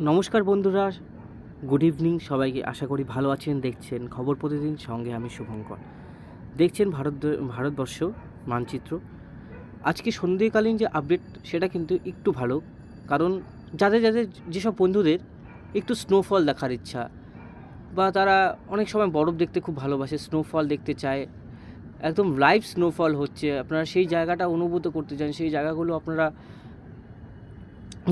নমস্কার বন্ধুরা। Good evening, সবাইকে আশা করি ভালো আছেন, দেখছেন খবর প্রতিদিন, সঙ্গে আমি শুভঙ্কর। দেখছেন ভারত ভারতবর্ষ মানচিত্র। আজকে সন্ধ্যেকালীন যে আপডেট সেটা কিন্তু একটু ভালো। কারণ যাদের যাদের যেসব বন্ধুদের একটু স্নোফল দেখার ইচ্ছা, বা তারা অনেক সময় বরফ দেখতে খুব ভালোবাসে স্নোফল দেখতে চায়, একদম লাইভ স্নোফল হচ্ছে, আপনারা সেই জায়গাটা অনুভূত করতে চান, সেই জায়গাগুলো আপনারা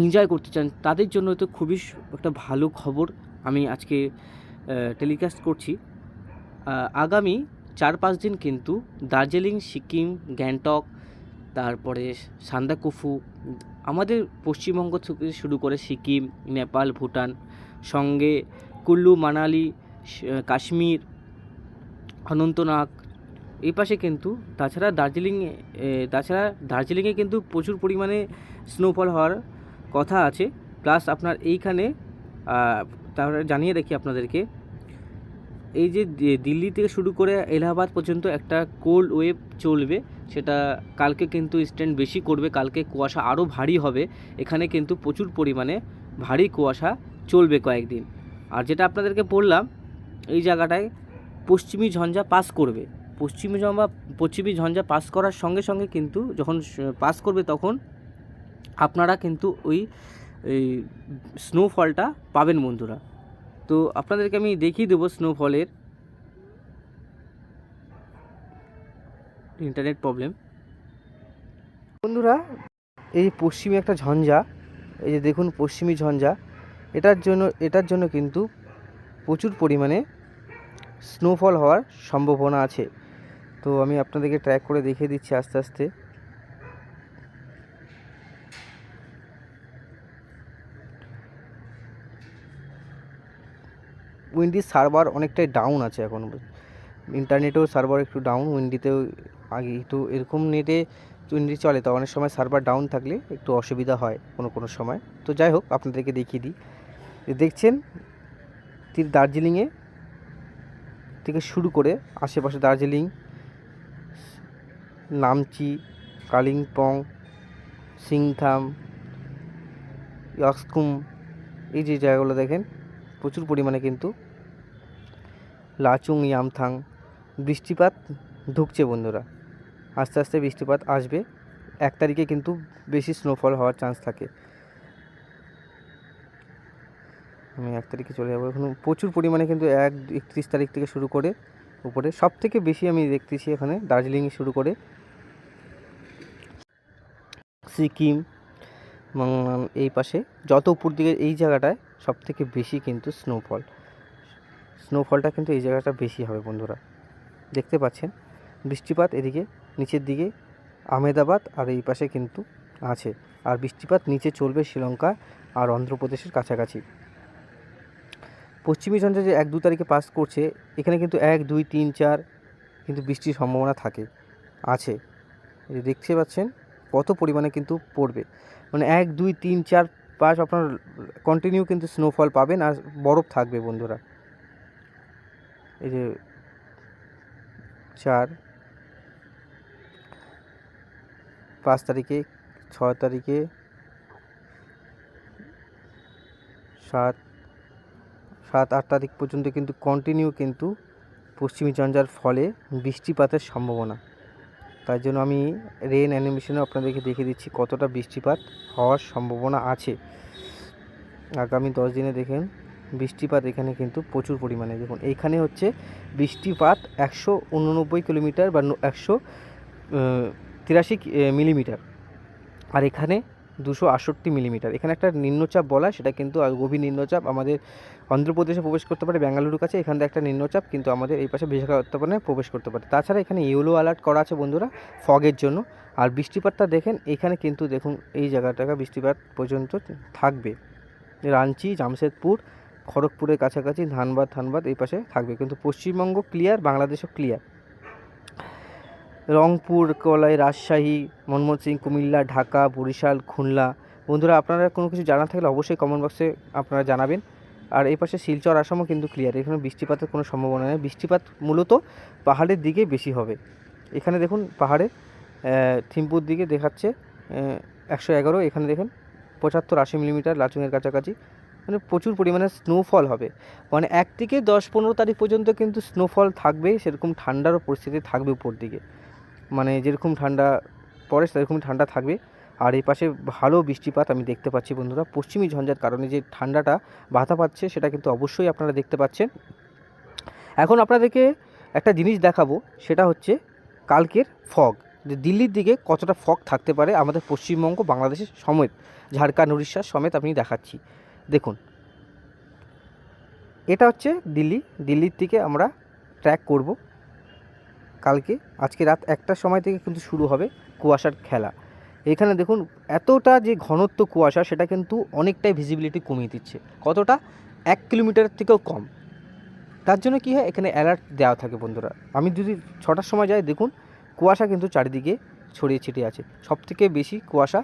এনজয় করতে চান, তাদের জন্য তো খুবই একটা ভালো খবর আমি আজকে টেলিকাস্ট করছি। আগামী চার পাঁচ দিন কিন্তু দার্জিলিং, সিকিম, গ্যাংটক, তারপরে সান্দাকুফু আমাদের পশ্চিমবঙ্গ থেকে শুরু করে সিকিম, নেপাল, ভুটান, সঙ্গে কুল্লু, মানালি কাশ্মীর, অনন্তনাগ, এই পাশে কিন্তু তাছাড়া দার্জিলিং তাছাড়া দার্জিলিংয়ে কিন্তু প্রচুর পরিমাণে স্নোফল হওয়ার কথা আছে প্লাস আপনার এইখানে তাহলে জানিয়ে রাখি আপনাদেরকে, এই যে দিল্লি থেকে শুরু করে এলাহাবাদ পর্যন্ত একটা কোল্ড ওয়েভ চলবে, সেটা কালকে কিন্তু স্ট্যান্ড বেশি করবে, কালকে কুয়াশা আরও ভারী হবে, এখানে কিন্তু প্রচুর পরিমাণে ভারী কুয়াশা চলবে কয়েকদিন। আর যেটা আপনাদেরকে বললাম, এই জায়গাটায় পশ্চিমী ঝঞ্ঝা পাস করবে। পশ্চিমী ঝঞ্ঝা পশ্চিমী ঝঞ্ঝা পাস করার সঙ্গে সঙ্গে কিন্তু যখন পাস করবে তখন আপনারা কিন্তু ওই স্নোফলটা পাবেন বন্ধুরা। তো আপনাদেরকে আমি দেখিয়ে দেবো স্নোফলের ইন্টারনেট প্রবলেম বন্ধুরা, এই পশ্চিমী একটা ঝঞ্ঝা, এই যে দেখুন পশ্চিমী ঝঞ্ঝা, এটার জন্য এটার জন্য কিন্তু প্রচুর পরিমাণে স্নোফল হওয়ার সম্ভাবনা আছে। তো আমি আপনাদেরকে ট্র্যাক করে দেখিয়ে দিচ্ছি আস্তে আস্তে। উইন্ডির সার্ভার অনেকটাই ডাউন আছে এখন। ইন্টারনেটেও সার্ভার একটু ডাউন উইন্ডিতেও আগে একটু এরকম নেটে উইন্ডি চলে, তো অনেক সময় সার্ভার ডাউন থাকলে একটু অসুবিধা হয় কোনো কোনো সময়। তো যাই হোক, আপনাদেরকে দেখিয়ে দিই। দেখছেন, তীর দার্জিলিংয়ে থেকে শুরু করে আশেপাশে দার্জিলিং, নামচি, কালিম্পং সিংথাম ইয়ক্সকুম, এই যে জায়গাগুলো দেখেন, প্রচুর পরিমাণে কিন্তু লাচুং ইয়ামথাং। বৃষ্টিপাত ঢুকছে বন্ধুরা। আস্তে আস্তে বৃষ্টিপাত আসবে। এক তারিখে কিন্তু বেশি স্নোফল হওয়ার চান্স থাকে। আমি এক তারিখে চলে যাব। এখন প্রচুর পরিমাণে কিন্তু এক, একত্রিশ তারিখ থেকে শুরু করে উপরে। সব থেকে বেশি আমি দেখতেছি এখানে দার্জিলিংয়ে শুরু করে। সিকিম এই পাশে। যত উপর দিকে এই জায়গাটায় সব থেকে বেশি কিন্তু স্নোফল স্নোফলটা কিন্তু এই জায়গাটা বেশি হবে বন্ধুরা। দেখতে পাচ্ছেন, বৃষ্টিপাত এদিকে নিচের দিকে আহমেদাবাদ আর এই পাশে কিন্তু আছে। আর বৃষ্টিপাত নিচে চলবে শ্রীলঙ্কা আর অন্ধ্রপ্রদেশের কাছাকাছি। পশ্চিমী ঝঞ্ঝা যে এক দু তারিখে পাস করছে, এখানে কিন্তু এক, দুই, তিন, চার কিন্তু বৃষ্টির সম্ভাবনা থাকে, আছে। দেখতে পাচ্ছেন, কত পরিমাণে কিন্তু পড়বে। মানে এক, দুই, তিন, চার, পাঁচ আপনার কন্টিনিউ কিন্তু স্নোফল পাবেন আর বরফ থাকবে বন্ধুরা। এই যে চার, পাঁচ তারিখে, ছয় তারিখে, সাত সাত, আট তারিখ পর্যন্ত কিন্তু কন্টিনিউ কিন্তু পশ্চিমী ঝঞ্ঝার ফলে বৃষ্টিপাতের সম্ভাবনা। তাই জন্য আমি রেন অ্যানিমেশনে আপনাদেরকে দেখে দিচ্ছি কতটা বৃষ্টিপাত হওয়ার সম্ভাবনা আছে। আগামী দশ দিনে দেখেন বৃষ্টিপাত এখানে কিন্তু প্রচুর পরিমাণে। দেখুন এইখানে হচ্ছে বৃষ্টিপাত একশো উননব্বই কিলোমিটার বা একশো তিরাশি মিলিমিটার। আর এখানে দুশো আটষট্টি মিলিমিটার। এখানে একটা নিম্নচাপ বলা সেটা কিন্তু গভীর নিম্নচাপ। আমাদের অন্ধ্রপ্রদেশে প্রবেশ করতে পারে, বেঙ্গালুরুর কাছে এখান থেকে একটা নিম্নচাপ, কিন্তু আমাদের এই পাশে বিশাখাপত্তনমে প্রবেশ করতে পারে। তাছাড়া এখানে ইয়েলো অ্যালার্ট করা আছে বন্ধুরা ফগের জন্য। আর বৃষ্টিপাতটা দেখেন, এখানে কিন্তু দেখুন, এই জায়গাটাকে বৃষ্টিপাত পর্যন্ত থাকবে। রাঞ্চি, জামশেদপুর খড়গপুরের কাছাকাছি ধানবাদ ধানবাদ এই পাশে থাকবে। কিন্তু পশ্চিমবঙ্গ ক্লিয়ার বাংলাদেশও ক্লিয়ার রংপুর কলাই রাজশাহী, মনমোহন সিং, কুমিল্লা, ঢাকা, বরিশাল, খুলনা। বন্ধুরা, আপনারা কোনো কিছু জানা থাকলে অবশ্যই কমেন্ট বক্সে আপনারা জানাবেন। আর এই পাশে শিলচর আসামও কিন্তু ক্লিয়ার এখানে বৃষ্টিপাতের কোনো সম্ভাবনা নেই। বৃষ্টিপাত মূলত পাহাড়ের দিকে বেশি হবে। এখানে দেখুন পাহাড়ে থিম্পুর দিকে দেখাচ্ছে একশো এগারো। এখানে দেখেন, পঁচাত্তর আশি মিলিমিটার, লাচুংয়ের কাছাকাছি। মানে প্রচুর পরিমাণে স্নোফল হবে। মানে এক থেকে দশ পনেরো তারিখ পর্যন্ত কিন্তু স্নোফল থাকবে, সেরকম ঠান্ডারও পরিস্থিতি থাকবে উপর দিকে। মানে যেরকম ঠান্ডা পড়ে সেরকমই ঠান্ডা থাকবে। আর এই পাশে ভালো বৃষ্টিপাত আমি দেখতে পাচ্ছি বন্ধুরা, পশ্চিমী ঝঞ্ঝার কারণে যে ঠান্ডাটা বাধা পাচ্ছে, সেটা কিন্তু অবশ্যই আপনারা দেখতে পাচ্ছেন। এখন আপনাদেরকে একটা জিনিস দেখাবো, সেটা হচ্ছে কালকের ফগ। যে দিল্লির দিকে কতটা ফগ থাকতে পারে আমাদের পশ্চিমবঙ্গ, বাংলাদেশের সমেত, ঝাড়খণ্ড, উড়িষ্যার সমেত আমি দেখাচ্ছি। দেখুন। এটা হচ্ছে দিল্লি। দিল্লির থেকে আমরা ট্র্যাক করব। কালকে, আজকে রাত একটার সময় থেকে কিন্তু শুরু হবে কুয়াশার খেলা। এখানে দেখুন, এতটা যে ঘনত্ব কুয়াশা, সেটা কিন্তু অনেকটাই ভিজিবিলিটি কমিয়ে দিচ্ছে। কতটা? এক কিলোমিটারের থেকেও কম। তার জন্য কী হয়? এখানে অ্যালার্ট দেওয়া থাকে বন্ধুরা। আমি যদি ছটার সময় যাই, দেখুন, কুয়াশা কিন্তু চারিদিকে ছড়িয়ে ছিটিয়ে আছে। সব থেকে বেশি কুয়াশা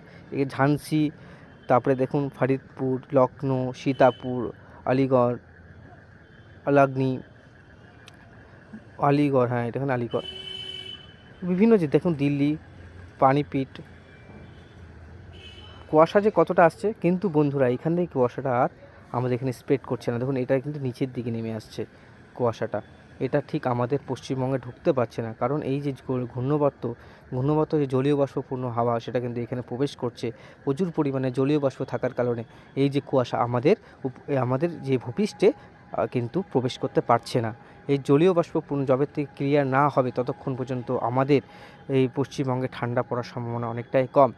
ঝান্সি তারপরে দেখুন ফরিদপুর লখনৌ সীতাপুর, আলিগড় আলাগনি আলিগড় হ্যাঁ এটা আলিগড়। বিভিন্ন যে দেখুন দিল্লি পানিপিট কুয়াশা যে কতটা আসছে, কিন্তু বন্ধুরা এখান থেকে কুয়াশাটা আর আমাদের এখানে স্প্রেড করছে না। দেখুন, এটা কিন্তু নিচের দিকে নেমে আসছে কুয়াশাটা। এটা ঠিক আমাদের পশ্চিমবঙ্গে ঢুকতে পারছে না। কারণ এই যে ঘূ- ঘূর্ণবর্ত ঘূর্ণবর্ত যে জলীয় বাষ্পপূর্ণ হাওয়া, সেটা কিন্তু এখানে প্রবেশ করছে প্রচুর পরিমাণে জলীয় বাষ্প থাকার কারণে। এই যে কুয়াশা আমাদের আমাদের যে ভূপৃষ্ঠে কিন্তু প্রবেশ করতে পারছে না। এই জলীয় বাষ্পপূর্ণ যবে থেকে ক্লিয়ার না হবে, ততক্ষণ পর্যন্ত আমাদের এই পশ্চিমবঙ্গে ঠান্ডা পড়ার সম্ভাবনা অনেকটাই কম।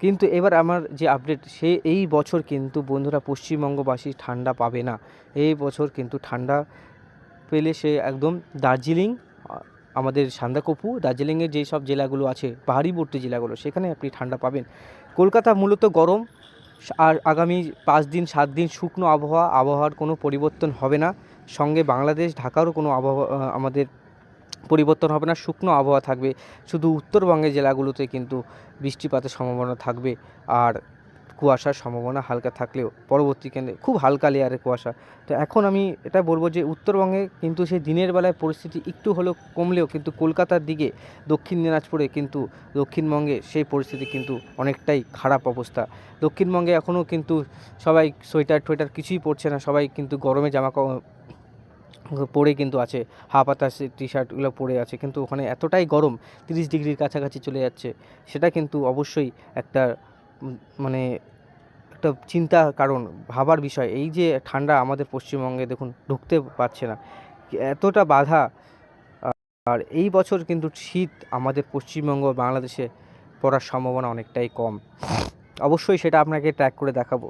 কিন্তু এবার আমার যে আপডেট সে এই বছর কিন্তু বন্ধুরা পশ্চিমবঙ্গবাসী ঠান্ডা পাবে না। এই বছর কিন্তু ঠান্ডা পেলে সে একদম দার্জিলিং, আমাদের সান্দাকপু, দার্জিলিংয়ের যেই সব জেলাগুলো আছে, পাহাড়িবর্তী জেলাগুলো, সেখানে আপনি ঠান্ডা পাবেন। কলকাতা মূলত গরম, আর আগামী পাঁচ দিন, সাত দিন শুকনো আবহাওয়া, আবহাওয়ার কোনো পরিবর্তন হবে না। সঙ্গে বাংলাদেশ, ঢাকারও কোনো আবহাওয়া, আমাদের পরিবর্তন হবে না, শুকনো আবহাওয়া থাকবে। শুধু উত্তরবঙ্গের জেলাগুলোতে কিন্তু বৃষ্টিপাতের সম্ভাবনা থাকবে। আর কুয়াশার সম্ভাবনা হালকা থাকলেও পরবর্তী কেন্দ্রে খুব হালকা লেয়ারের কুয়াশা। তো এখন আমি এটা বলব যে উত্তরবঙ্গে কিন্তু সেই দিনের বেলায় পরিস্থিতি একটু হলেও কমলেও কিন্তু কলকাতার দিকে, দক্ষিণ দিনাজপুরে কিন্তু দক্ষিণবঙ্গে সেই পরিস্থিতি কিন্তু অনেকটাই খারাপ অবস্থা। দক্ষিণবঙ্গে এখনও কিন্তু সবাই সোয়েটার টোয়েটার কিছুই পরছে না, সবাই কিন্তু গরমে জামা পরে কিন্তু আছে হাফ হাতা টি শার্টগুলো পরে আছে, কিন্তু ওখানে এতটাই গরম, তিরিশ ডিগ্রির কাছাকাছি চলে যাচ্ছে, সেটা কিন্তু অবশ্যই একটা মানে একটা চিন্তা কারণ, ভাবার বিষয়। এই যে ঠান্ডা আমাদের পশ্চিমবঙ্গে দেখুন, ঢুকতে পারছে না। এতটা বাধা, আর এই বছর কিন্তু শীত আমাদের পশ্চিমবঙ্গ বাংলাদেশে পড়ার সম্ভাবনা অনেকটাই কম। অবশ্যই সেটা আপনাকে ট্র্যাক করে দেখাবো।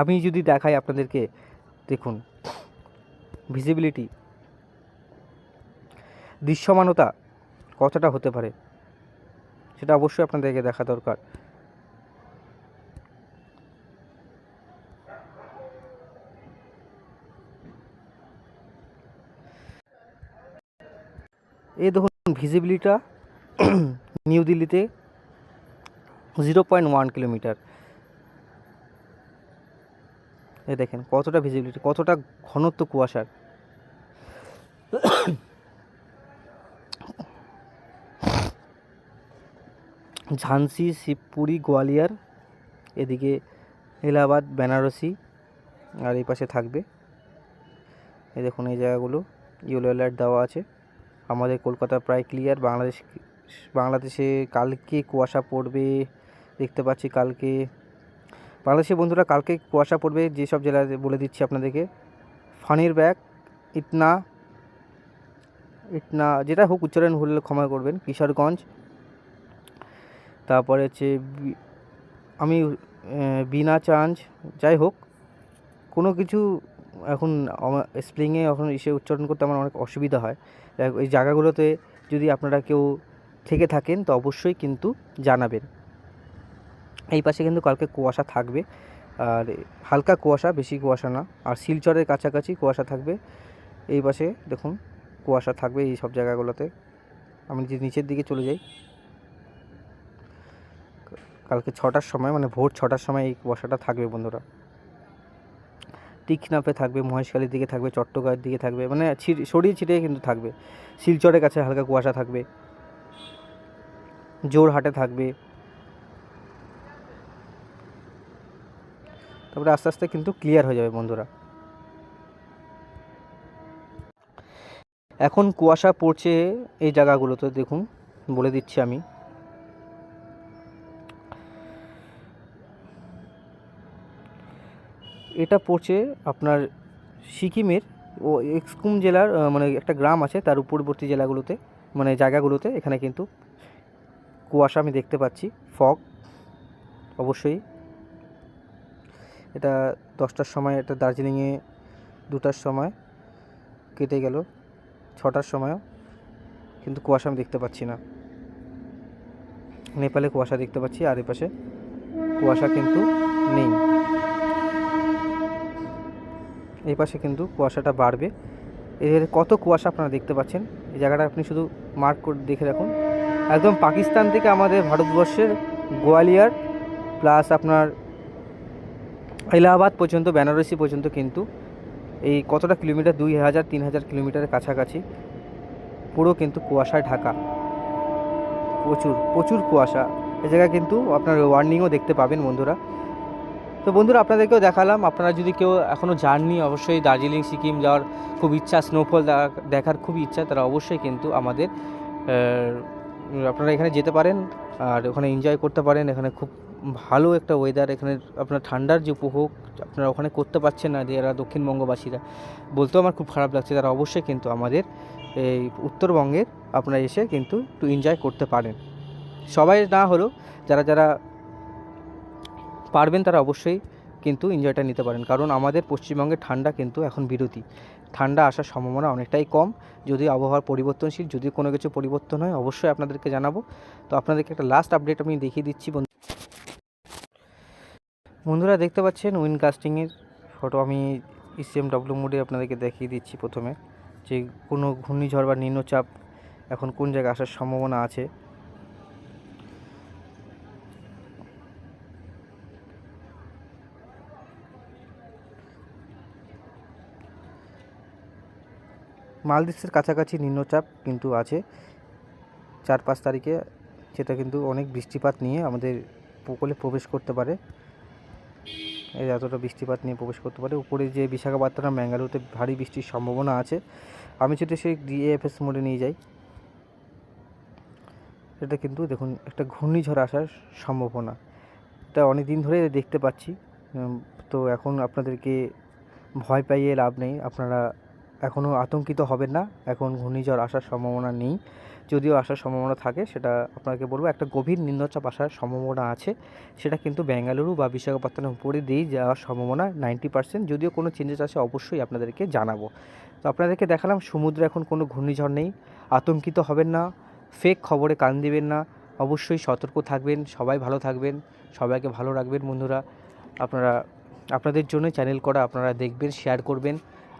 আমি যদি দেখাই আপনাদেরকে, দেখুন ভিজিবিলিটি দৃশ্যমানতা কতটা হতে পারে, সেটা অবশ্যই আপনাদেরকে দেখা দরকার। এই দেখুন ভিজিবিলিটা নিউ দিল্লিতে জিরো পয়েন্ট ওয়ান কিলোমিটার এ দেখেন কতটা ভিজিবিলিটি কতটা ঘনত্ব কুয়াশার। ঝান্সি, শিবপুরি, গোয়ালিয়র, এদিকে এলাহাবাদ, বেনারসি, আর এই পাশে থাকবে। এই দেখুন এই জায়গাগুলো ইয়েলো অ্যালার্ট দেওয়া আছে। আমাদের কলকাতা প্রায় ক্লিয়ার বাংলাদেশ, বাংলাদেশে কালকে কুয়াশা পড়বে, দেখতে পাচ্ছি কালকে। বাংলাদেশে বন্ধুরা, কালকে কুয়াশা পড়বে, যেসব জেলায় বলে দিচ্ছি আপনাদেরকে। ফানির ব্যাগ, ইটনা ইটনা, যেটা হোক উচ্চারণ হলে ক্ষমা করবেন, কিশোরগঞ্জ। তারপরে হচ্ছে আমি বিনা চাঞ্চ, যাই হোক, কোনো কিছু এখন, আমার স্প্লিংয়ে এখন এসে উচ্চারণ করতে আমার অনেক অসুবিধা হয়। এই জায়গাগুলোতে যদি আপনারা কেউ থেকে থাকেন, তো অবশ্যই কিন্তু জানাবেন। এই পাশে কিন্তু কালকে কুয়াশা থাকবে। আর হালকা কুয়াশা, বেশি কুয়াশা না। আর শিলচরের কাছাকাছি কুয়াশা থাকবে। এই পাশে দেখুন, কুয়াশা থাকবে এই সব জায়গাগুলোতে। আমি যদি নিচের দিকে চলে যাই। কালকে ছটার সময় মানে ভোর ছটার সময় এই কুয়াশাটা থাকবে বন্ধুরা। তীক্ষ্ণাপে থাকবে, মহেশখালীর দিকে থাকবে, চট্টগ্রামের দিকে থাকবে মানে ছড়িয়ে ছিটিয়ে কিন্তু থাকবে। শিলচরের কাছে হালকা কুয়াশা থাকবে। জোরহাটে থাকবে। তারপরে আস্তে আস্তে কিন্তু ক্লিয়ার হয়ে যাবে বন্ধুরা। এখন কুয়াশা পড়ছে এই জায়গাগুলোতে, দেখুন, বলে দিচ্ছি আমি। এটা পড়ছে আপনার সিকিমের ও এক্সকুম জেলার মানে একটা গ্রাম আছে তার উপরবর্তী জেলাগুলোতে মানে জায়গাগুলোতে, এখানে কিন্তু কুয়াশা আমি দেখতে পাচ্ছি, ফগ, অবশ্যই। এটা দশটার সময়, এটা দার্জিলিংয়ে দুটার সময় কেটে গেল, ছটার সময়ও, কিন্তু কুয়াশা আমি দেখতে পাচ্ছি না। নেপালে কুয়াশা দেখতে পাচ্ছি, আর এপাশে কুয়াশা কিন্তু নেই। এই পাশে কিন্তু কুয়াশাটা বাড়বে। এর কত কুয়াশা আপনারা দেখতে পাচ্ছেন? এই জায়গাটা আপনি শুধু মার্ক করে দেখে রাখুন। একদম পাকিস্তান থেকে আমাদের ভারতবর্ষের গোয়ালিয়র প্লাস আপনার এলাহাবাদ পর্যন্ত, বেনারসি পর্যন্ত কিন্তু এই কতটা কিলোমিটার? দুই হাজার, তিন হাজার কিলোমিটারের কাছাকাছি। পুরো কিন্তু কুয়াশায় ঢাকা। প্রচুর প্রচুর কুয়াশা। এ জায়গায় কিন্তু আপনার ওয়ার্নিংও দেখতে পাবেন বন্ধুরা। তো বন্ধুরা, আপনাদেরকেও দেখালাম। আপনারা যদি কেউ এখনও যাননি, অবশ্যই দার্জিলিং, সিকিম যাওয়ার খুব ইচ্ছা স্নোফল দেখার খুব ইচ্ছা, তারা অবশ্যই কিন্তু আমাদের আপনারা এখানে যেতে পারেন আর ওখানে এনজয় করতে পারেন। এখানে খুব ভালো একটা ওয়েদার এখানে আপনার ঠান্ডার যে উপভোগ আপনারা ওখানে করতে পারছেন না যারা দক্ষিণবঙ্গবাসীরা। বলতেও আমার খুব খারাপ লাগছে, তারা অবশ্যই কিন্তু আমাদের এই উত্তরবঙ্গের আপনারা এসে কিন্তু একটু এনজয় করতে পারেন। সবাই না হলেও, যারা যারা পারবেন তারা অবশ্যই কিন্তু এনজয়টা নিতে পারেন। কারণ আমাদের পশ্চিমবঙ্গে ঠান্ডা কিন্তু এখন বিরতি। ঠান্ডা আসার সম্ভাবনা অনেকটাই কম। যদি আবহাওয়ার পরিবর্তনশীল, যদি কোনো কিছু পরিবর্তন হয়, অবশ্যই আপনাদেরকে জানাব। তো আপনাদেরকে একটা লাস্ট আপডেট আমি দেখিয়ে দিচ্ছি বন্ধু। বন্ধুরা, দেখতে পাচ্ছেন উইন কাস্টিংয়ের ফটো আমি ইসিএম ডব্লিউ মোডে আপনাদেরকে দেখিয়ে দিচ্ছি প্রথমে। যে কোনো ঘূর্ণিঝড় বা নিম্নচাপ এখন কোন জায়গায় আসার সম্ভাবনা আছে? মালদ্বীপের কাছাকাছি নিম্নচাপ কিন্তু আছে। চার পাঁচ তারিখে সেটা কিন্তু অনেক বৃষ্টিপাত নিয়ে আমাদের উপকূলে প্রবেশ করতে পারে। এই এতটা বৃষ্টিপাত নিয়ে প্রবেশ করতে পারে। উপরে যে বিশাখাপত্তনম, ম্যাঙ্গালুরুতে ভারী বৃষ্টির সম্ভাবনা আছে। আমি যদি সেই ডিএফএস মোডে নিয়ে যাই। এটা কিন্তু দেখুন, একটা ঘূর্ণিঝড় আসার সম্ভাবনা। এটা অনেক দিন ধরে দেখতে পাচ্ছি। তো এখন আপনাদেরকে ভয় পাইয়ে লাভ নেই। আপনারা এখনও আতঙ্কিত হবেন না। এখন ঘূর্ণিঝড় আসার সম্ভাবনা নেই। যদিও আসার সম্ভাবনা থাকে, সেটা আপনাকে বলব, একটা গভীর নিম্নচাপ আসার সম্ভাবনা আছে। সেটা কিন্তু বেঙ্গালুরু বা বিশাখাপত্তনম উপরে দিয়েই যাওয়ার সম্ভাবনা নাইনটি পার্সেন্ট। যদিও কোনো চেঞ্জেস আসে অবশ্যই আপনাদেরকে জানাব। তো আপনাদেরকে দেখালাম, সমুদ্রে এখন কোনো ঘূর্ণিঝড় নেই। আতঙ্কিত হবেন না। ফেক খবরে কান দিবেন না। অবশ্যই সতর্ক থাকবেন। সবাই ভালো থাকবেন। সবাইকে ভালো রাখবেন বন্ধুরা। আপনারা, আপনাদের জন্য চ্যানেল করা, আপনারা দেখবেন শেয়ার করবেন।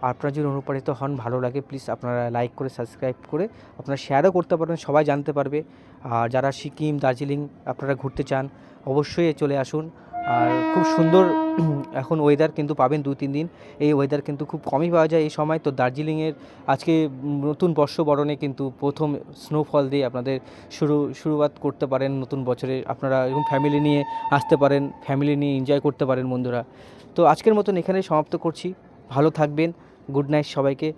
আপনারা যদি অনুপ্রাণিত হন, ভালো লাগে প্লিজ আপনারা লাইক করে সাবস্ক্রাইব করে, আপনারা শেয়ারও করতে পারেন, সবাই জানতে পারবে। আর যারা সিকিম, দার্জিলিং আপনারা ঘুরতে চান, অবশ্যই চলে আসুন। আর খুব সুন্দর এখন ওয়েদার কিন্তু পাবেন দু, তিন দিন। এই ওয়েদার কিন্তু খুব কমই পাওয়া যায় এই সময়। তো দার্জিলিংয়ের আজকে নতুন বর্ষবরণে কিন্তু প্রথম স্নোফল দিয়ে আপনাদের শুরু, শুরুয়াত করতে পারেন নতুন বছরে। আপনারা এবং ফ্যামিলি নিয়ে আসতে পারেন ফ্যামিলি নিয়ে এনজয় করতে পারেন বন্ধুরা। তো আজকের মতন এখানে সমাপ্ত করছি। ভালো থাকবেন। গুড নাইট সবাইকে।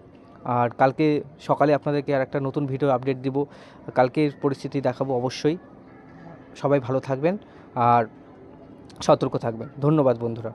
আর কালকে সকালে আপনাদেরকে আর একটা নতুন ভিডিও আপডেট দিব। কালকের পরিস্থিতি দেখাবো অবশ্যই। সবাই ভালো থাকবেন আর সতর্ক থাকবেন। ধন্যবাদ বন্ধুরা।